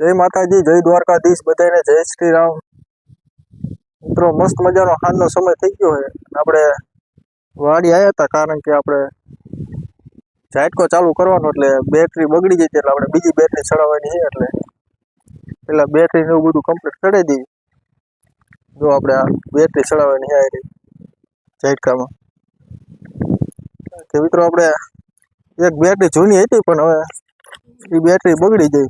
જય માતાજી, જય દ્વારકાધીશ બધાને જય શ્રી રામ મિત્રો, મસ્ત મજાનો હાલનો સમય થઈ ગયો છે. આપણે વાડી આવ્યા હતા કારણ કે આપણે ઝાટકો ચાલુ કરવાનો એટલે બેટરી બગડી ગઈ એટલે આપણે બીજી બેટરી ચડાવવાની છે એટલે પેલા બેટરી એવું બધું કમ્પ્લીટ ચડાવી દઈએ જો આપણે આ બેટરી ચડાવવાની રહી ઝાટકામાં. કે મિત્રો, આપણે એક બેટરી જૂની હતી પણ હવે એ બેટરી બગડી ગઈ.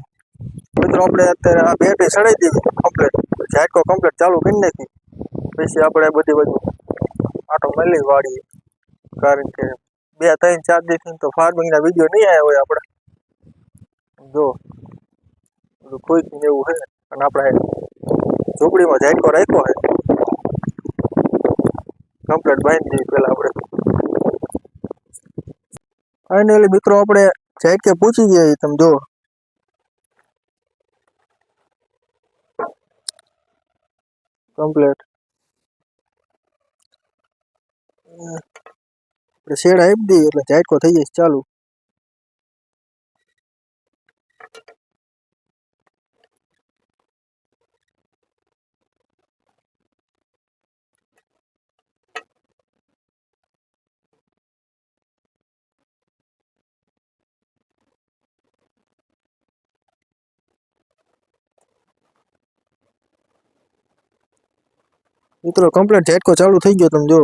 મિત્રો, આપણે અત્યારે આ બેટરી ચડાવી દીધી કમ્પ્લીટ ઝાટકો કમ્પ્લીટ ચાલુ કરી નાખી. પછી આપણે બધી બધું આટો મળી વાળીએ. કારણ કે બે, ત્રણ, ચાર દિવસથી તો ફાર્મિંગના વીડિયો નહીં આવ્યા હોય આપણે. જો, બધું કોઈ એવું છે અને આપણે ઝૂંપડીમાં ઝાટકો રાખ્યો છે કમ્પ્લીટ બાંધી દીધી પહેલાં આપણે. ફાઇનલી મિત્રો, આપણે ઝાટકે પૂછી ગયા તમે જો કમ્પ્લીટ. આપણે શેડ આપી દઈએ એટલે ઝાટકો થઈ જશે ચાલુ. મિત્રો કમ્પ્લીટ ઝેટકો ચાલુ થઈ ગયો તમે જો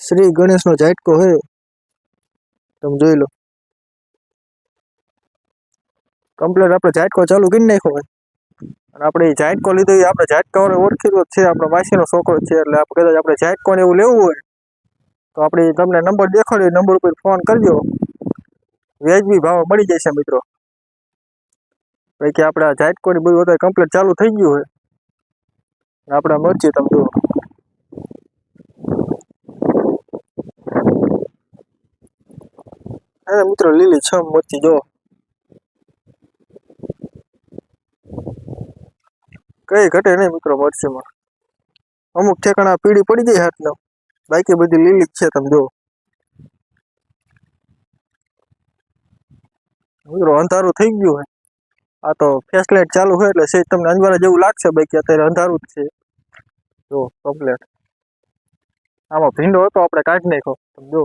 શ્રી ગણેશનો ઝાટકો હે તમે જોઈ લો. કમ્પ્લીટ આપણે ઝાટકો ચાલુ કરી નાખ્યો હોય. અને આપણે ઝાટકો લીધો એ આપણે ઝાટકાવાળો ઓળખીતો છે. આપણો માસીનો છોકરો છે. એટલે આપણે કદાચ આપણે ઝાટકો ને એવું લેવું હોય, તો આપણે તમને નંબર દેખાડ્યો નંબર ઉપર ફોન કરજો. વ્યાજબી ભાવ મળી જશે મિત્રો. કે આપણે આ ઝાટકોની બધું અત્યારે કમ્પ્લીટ ચાલુ થઈ ગયું હોય. આપણે મરચી તમે જુઓ. હા, મિત્રો, લીલી છ મરચી જો કઈ ઘટે નહીં મિત્રો મરચીમાં. અમુક ઠેકાણા પીળી પડી જાય હાથનો. બાકી બધી લીલી છે તમે જો અંધારું થઈ ગયું હોય. આ તો ફેસ લાઇટ ચાલુ હોય એટલે સેજ તમને અંજવાળા જેવું લાગશે બાકી અત્યારે અંધારું જ છે. જો કમ્પ્લેટ આમાં ભીંડો હતો, આપણે કાઢી નાખ્યો. તમે જો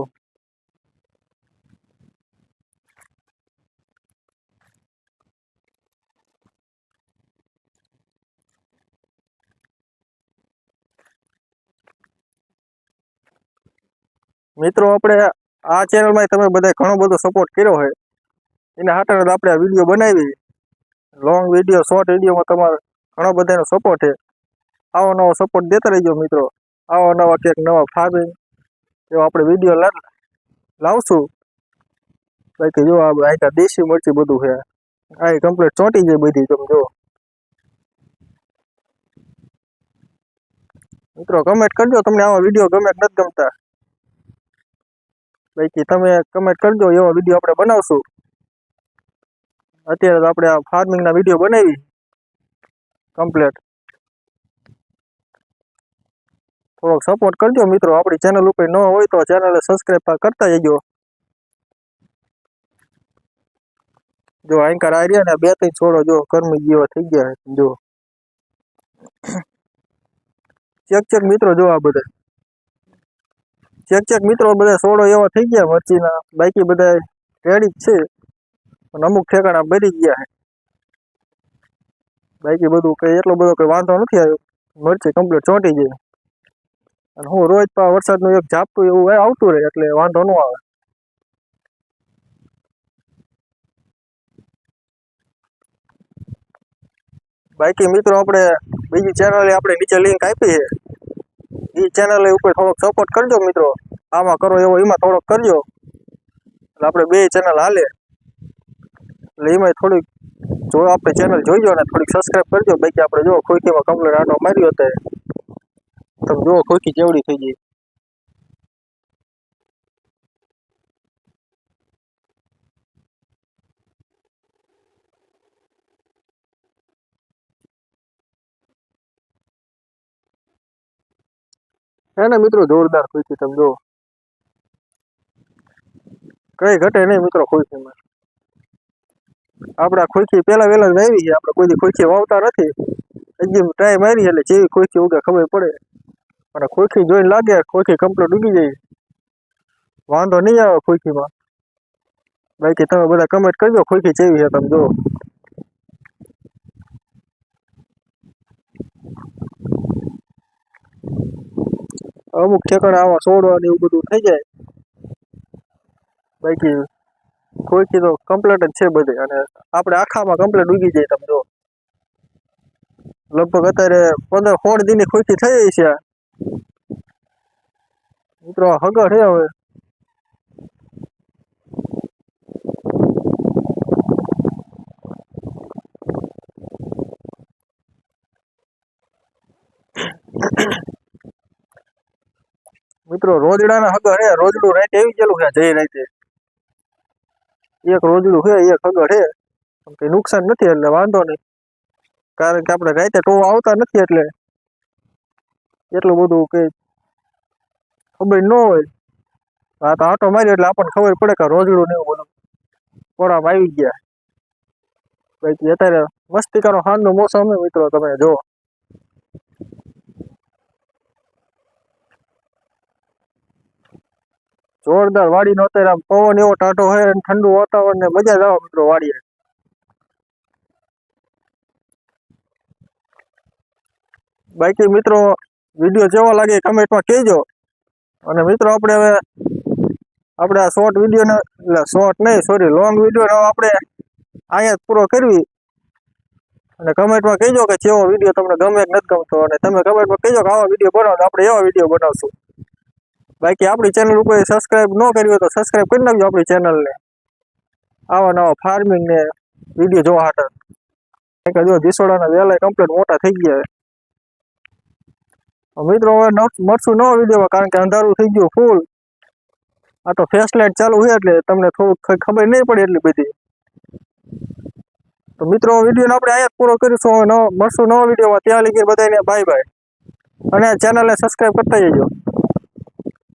મિત્રો, આપણે આ ચેનલમાં તમે બધા ઘણો બધો સપોર્ટ કર્યો હોય. એના હાટે આપણે આ વીડિયો બનાવી. લોંગ વીડિયો શોર્ટ વિડીયોમાં તમારો ઘણો બધાનો સપોર્ટ છે. આવો નવો સપોર્ટ દેતા રહેજો મિત્રો. આવા નવા ક્યાંક નવા ફાર્મિંગ એવો આપણે વીડિયો લાવશું. બાકી જો આ અહીંયા દેશી મરચી બધું છે. આ કમ્પ્લીટ ચોંટી જાય બધી, તમે જો મિત્રો કમેન્ટ કરજો, તમને આવા વીડિયો ગમે નથી ગમતા. બાકી તમે કમેન્ટ કરજો, એવો વીડિયો આપણે બનાવશું. અત્યારે તો આપણે આ ફાર્મિંગના વીડિયો બનાવી. કમ્પ્લેટ થોડોક સપોર્ટ કરજો મિત્રો. આપણી ચેનલ ઉપર ન હોય તો ચેનલ સબસ્ક્રાઈબ કરતા જજો. જો એન્કર આ રહ્યા ને બે ત્રણ છોડો જો ગરમી જેવા થઈ ગયા જો. ચેક ચેક મિત્રો જો આ બધા. ચેક ચેક મિત્રો બધા છોડો એવા થઈ ગયા, મરચીના. બાકી બધા રેડી જ છે. પણ અમુક ઠેકાણા ભરી ગયા છે બાકી બધું કઈ એટલો બધો કઈ વાંધો નથી આવ્યો. મરચી કમ્પ્લીટ ચોંટી જાય અને હું રોજ પા વરસાદનું એક ઝાપટું એવું આવતું રહે એટલે વાંધો ન આવે. બાકી મિત્રો આપણે બીજી ચેનલ આપણે નીચે લિંક આપી છે. એ ચેનલ ઉપર થોડોક સપોર્ટ કરજો મિત્રો. આમાં કરો એવો એમાં થોડોક કરજો. એટલે આપણે બે ચેનલ હાલે. એટલે એમાં થોડીક જો આપણે ચેનલ જોઈજો ને થોડીક સબસ્ક્રાઈબ કરજો. બાકી આપણે જો ખોખીમાં કમ્પ્લેટ આટો માર્યો હતો તમે જુઓ ખોખી જેવડી થઈ ગઈ. હે ને મિત્રો, જોરદાર ખુશી તમે જો કઈ ઘટે નહીં મિત્રો ખુરશીમાં આપણા ખુરશી પેલા વેલા વાવી છે. આપણે કોઈ ખોખી વાવતા નથી. હજી ટ્રાય મારી એટલે જેવી ખુરશી ઉગે ખબર પડે. અને ખુરશી જોઈને લાગે ખુરશી કમ્પ્લીટ ઉગી જાય. વાંધો નહીં આવે ખુરશીમાં. બાકી તમે બધા કમેન્ટ કરજો, ખુરશી જેવી છે તમે જો અમુક ઠેકાણા આવા છોડવા ને એવું બધું થઈ જાય. બાકી ખુરશી તો કમ્પ્લીટ જ છે બધી. અને આપણે આખામાં કમ્પ્લીટ ઉગી જાય તમે જો લગભગ અત્યારે પંદર સોળ દિનની ખુરશી થઈ છે. મિત્રો હગર છે હવે. મિત્રો, રોજડાના હગર હે રોજડું રાતે એવી ગયેલું છે જઈ રાતે એક રોજડું છે, એક હગર છે. કઈ નુકસાન નથી એટલે વાંધો નહીં. કારણ કે આપણે રાતે ટો આવતા નથી એટલે એટલું બધું કઈ ખબર ન હોય. આ તો આટો મારી એટલે આપણને ખબર પડે કે રોજડું ને એવું બધું. પોરામાં આવી ગયા. બાકી અત્યારે મસ્તી કરો હાનનું મોસમ મિત્રો, તમે જો જોરદાર વાડીનો અત્યારે આમ પવન એવો ટાટો હોય અને ઠંડુ વાતાવરણ ને મજા જ આવે મિત્રો વાડીએ. બાકી મિત્રો વીડિયો જેવો લાગે કમેન્ટમાં કહેજો. અને મિત્રો આપણે હવે આપણે આ શોર્ટ વિડીયોને એટલે શોર્ટ નહીં સોરી લોંગ વીડિયો આપણે અહીંયા પૂરો કરવી. અને કમેન્ટમાં કહેજો કે જેવો વીડિયો તમને ગમે કે નથી ગમતો. અને તમે કમેન્ટમાં કહેજો કે આવા વીડિયો બનાવો આપણે એવા વીડિયો બનાવશું. બાકી આપણી ચેનલ ઉપર સબસ્ક્રાઈબ ન કરી હોય તો સબસ્ક્રાઇબ કરી નાખજો આપણી ચેનલને આવા નવા ફાર્મિંગ ને વીડિયો જોવા હાટે. જો દિસોડાના વહેલા કમ્પ્લીટ મોટા થઈ ગયા મિત્રો હવે મળશું નવા વિડીયોમાં કારણ કે અંધારું થઈ ગયું ફૂલ આ તો ફેસ લાઇટ ચાલુ હોય એટલે તમને થોડુંક ખબર નહીં પડે એટલી બધી. તો મિત્રો વિડીયોને આપણે જ પૂરો કરીશું. હવે મળશું નવા વિડીયોમાં ત્યાં લગી બધાને બાય બાય અને ચેનલને સબસ્ક્રાઇબ કરતા જજો.